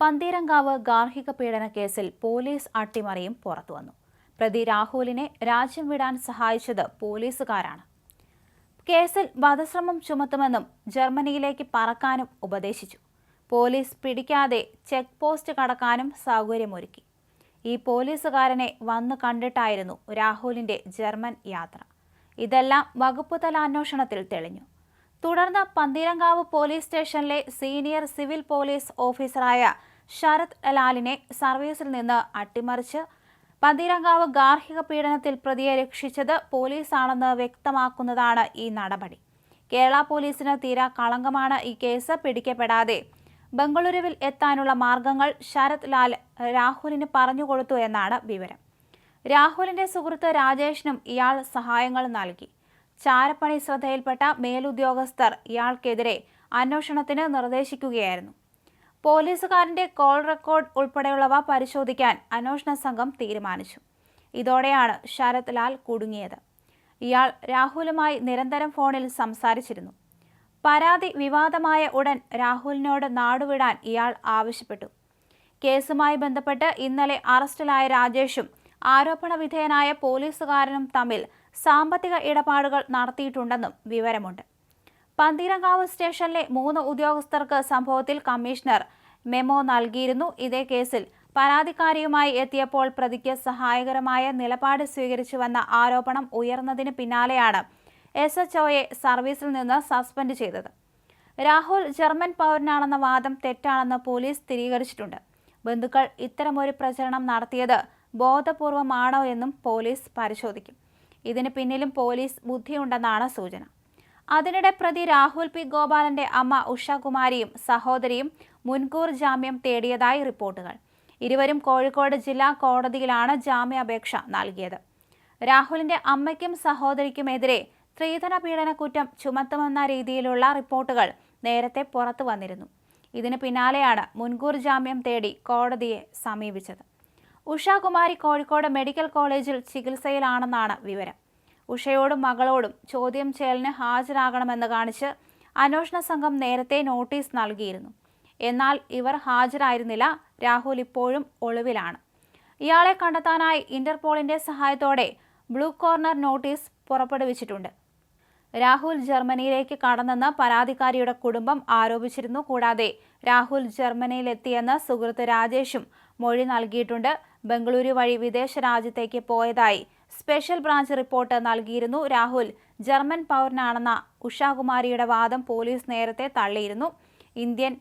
പന്തീരങ്കാവ് ഗാർഹിക പീഡന കേസിൽ പോലീസ് അട്ടിമറിയും പുറത്തുവന്നു പ്രതി രാഹുലിനെ രാജ്യം വിടാൻ സഹായിച്ചത് പോലീസുകാരാണ്. കേസിൽ വധശ്രമം ചുമത്തുമെന്നും ജർമ്മനിയിലേക്ക് പറക്കാനും ഉപദേശിച്ചു. പോലീസ് പിടിക്കാതെ ചെക്ക് പോസ്റ്റ് കടക്കാനും സൗകര്യമൊരുക്കി. ഈ പോലീസുകാരനെ വന്നു കണ്ടിട്ടായിരുന്നു രാഹുലിന്റെ ജർമ്മൻ യാത്ര. ഇതെല്ലാം വകുപ്പ് തല അന്വേഷണത്തിൽ തെളിഞ്ഞു. തുടർന്ന് പന്തീരങ്കാവ് പോലീസ് സ്റ്റേഷനിലെ സീനിയർ സിവിൽ പോലീസ് ഓഫീസറായ ശരത് ലാലിനെ സർവീസിൽ നിന്ന് അട്ടിമറിച്ച് പന്തീരങ്കാവ് ഗാർഹിക പീഡനത്തിൽ പ്രതിയെ രക്ഷിച്ചത് പോലീസാണെന്ന് വ്യക്തമാക്കുന്നതാണ് ഈ നടപടി. കേരള പോലീസിന് തീരാ കളങ്കമാണ് ഈ കേസ് പിടിക്കപ്പെടാതെ ബംഗളൂരുവിൽ എത്താനുള്ള മാർഗങ്ങൾ ശരത് ലാൽ രാഹുലിന് പറഞ്ഞുകൊടുത്തു എന്നാണ് വിവരം. രാഹുലിന്റെ സുഹൃത്ത് രാജേഷിനും ഇയാൾ സഹായങ്ങൾ നൽകി. ചാരപ്പണി ശ്രദ്ധയിൽപ്പെട്ട മേലുദ്യോഗസ്ഥർ ഇയാൾക്കെതിരെ അന്വേഷണത്തിന് നിർദ്ദേശിക്കുകയായിരുന്നു. പോലീസുകാരന്റെ കോൾ റെക്കോർഡ് ഉൾപ്പെടെയുള്ളവ പരിശോധിക്കാൻ അന്വേഷണ സംഘം തീരുമാനിച്ചു. ഇതോടെയാണ് ശരത് ലാൽ കുടുങ്ങിയത്. ഇയാൾ രാഹുലുമായി നിരന്തരം ഫോണിൽ സംസാരിച്ചിരുന്നു. പരാതി വിവാദമായ ഉടൻ രാഹുലിനോട് നാടുവിടാൻ ഇയാൾ ആവശ്യപ്പെട്ടു. കേസുമായി ബന്ധപ്പെട്ട് ഇന്നലെ അറസ്റ്റിലായ രാജേഷും ആരോപണ വിധേയനായ പോലീസുകാരനും തമ്മിൽ സാമ്പത്തിക ഇടപാടുകൾ നടത്തിയിട്ടുണ്ടെന്നും വിവരമുണ്ട്. പന്തീരങ്കാവ് സ്റ്റേഷനിലെ മൂന്ന് ഉദ്യോഗസ്ഥർക്ക് സംഭവത്തിൽ കമ്മീഷണർ മെമ്മോ നൽകിയിരുന്നു. ഇതേ കേസിൽ പരാതിക്കാരിയുമായി എത്തിയപ്പോൾ പ്രതിക്ക് സഹായകരമായ നിലപാട് സ്വീകരിച്ചുവെന്ന ആരോപണം ഉയർന്നതിന് പിന്നാലെയാണ് എസ് എച്ച് ഒയെ സർവീസിൽ നിന്ന് സസ്പെൻഡ് ചെയ്തത്. രാഹുൽ ജർമ്മൻ പൗരനാണെന്ന വാദം തെറ്റാണെന്ന് പോലീസ് സ്ഥിരീകരിച്ചിട്ടുണ്ട്. ബന്ധുക്കൾ ഇത്തരമൊരു പ്രചരണം നടത്തിയത് ബോധപൂർവമാണോ എന്നും പോലീസ് പരിശോധിക്കും. ഇതിന് പിന്നിലും പോലീസ് ബുദ്ധിയുണ്ടെന്നാണ് സൂചന. അതിനിടെ പ്രതി രാഹുൽ പി. ഗോപാലന്റെ അമ്മ ഉഷകുമാരിയും സഹോദരിയും മുൻകൂർ ജാമ്യം തേടിയതായി റിപ്പോർട്ടുകൾ. ഇരുവരും കോഴിക്കോട് ജില്ലാ കോടതിയിലാണ് ജാമ്യാപേക്ഷ നൽകിയത്. രാഹുലിന്റെ അമ്മയ്ക്കും സഹോദരിക്കുമെതിരെ സ്ത്രീധന പീഡന കുറ്റം ചുമത്തുമെന്ന രീതിയിലുള്ള റിപ്പോർട്ടുകൾ നേരത്തെ പുറത്തു വന്നിരുന്നു. ഇതിന് പിന്നാലെയാണ് മുൻകൂർ ജാമ്യം തേടി കോടതിയെ സമീപിച്ചത്. ഉഷാകുമാരി കോഴിക്കോട് മെഡിക്കൽ കോളേജിൽ ചികിത്സയിലാണെന്നാണ് വിവരം. ഉഷയോടും മകളോടും ചോദ്യം ചെയ്യലിന് ഹാജരാകണമെന്ന് കാണിച്ച് അന്വേഷണ സംഘം നേരത്തെ നോട്ടീസ് നൽകിയിരുന്നു. എന്നാൽ ഇവർ ഹാജരായിരുന്നില്ല. രാഹുൽ ഇപ്പോഴും ഒളിവിലാണ്. ഇയാളെ കണ്ടെത്താനായി ഇന്റർപോളിന്റെ സഹായത്തോടെ ബ്ലൂ കോർണർ നോട്ടീസ് പുറപ്പെടുവിച്ചിട്ടുണ്ട്. രാഹുൽ ജർമ്മനിയിലേക്ക് കടന്നെന്ന് പരാതിക്കാരിയുടെ കുടുംബം ആരോപിച്ചിരുന്നു. കൂടാതെ രാഹുൽ ജർമ്മനിയിലെത്തിയെന്ന് സുഹൃത്ത് രാജേഷും മൊഴി നൽകിയിട്ടുണ്ട്. ബംഗളൂരു വഴി വിദേശ രാജ്യത്തേക്ക് പോയതായി സ്പെഷ്യൽ ബ്രാഞ്ച് റിപ്പോർട്ട് നൽകിയിരുന്നു രാഹുൽ. ജർമ്മൻ പൗരനാണെന്ന ഉഷാകുമാരിയുടെ വാദം പോലീസ് നേരത്തെ തള്ളിയിരുന്നു. ഇന്ത്യൻ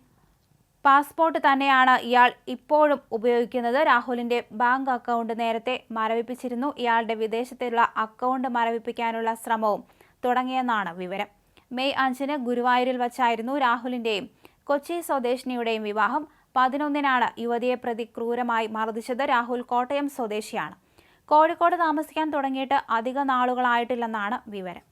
പാസ്പോർട്ട് തന്നെയാണ് ഇയാൾ ഇപ്പോഴും ഉപയോഗിക്കുന്നത്. രാഹുലിന്റെ ബാങ്ക് അക്കൗണ്ട് നേരത്തെ മരവിപ്പിച്ചിരുന്നു. ഇയാളുടെ വിദേശത്തുള്ള അക്കൗണ്ട് മരവിപ്പിക്കാനുള്ള ശ്രമവും തുടങ്ങിയെന്നാണ് വിവരം. മെയ് അഞ്ചിന് ഗുരുവായൂരിൽ വച്ചായിരുന്നു രാഹുലിന്റെയും കൊച്ചി സ്വദേശിനിയുടെയും വിവാഹം. പതിനൊന്നിനാണ് യുവതിയെ പ്രതി ക്രൂരമായി മർദ്ദിച്ചത് രാഹുൽ കോട്ടയം സ്വദേശിയാണ്. കോഴിക്കോട് താമസിക്കാൻ തുടങ്ങിയിട്ട് അധിക നാളുകളായിട്ടില്ലെന്നാണ് വിവരം.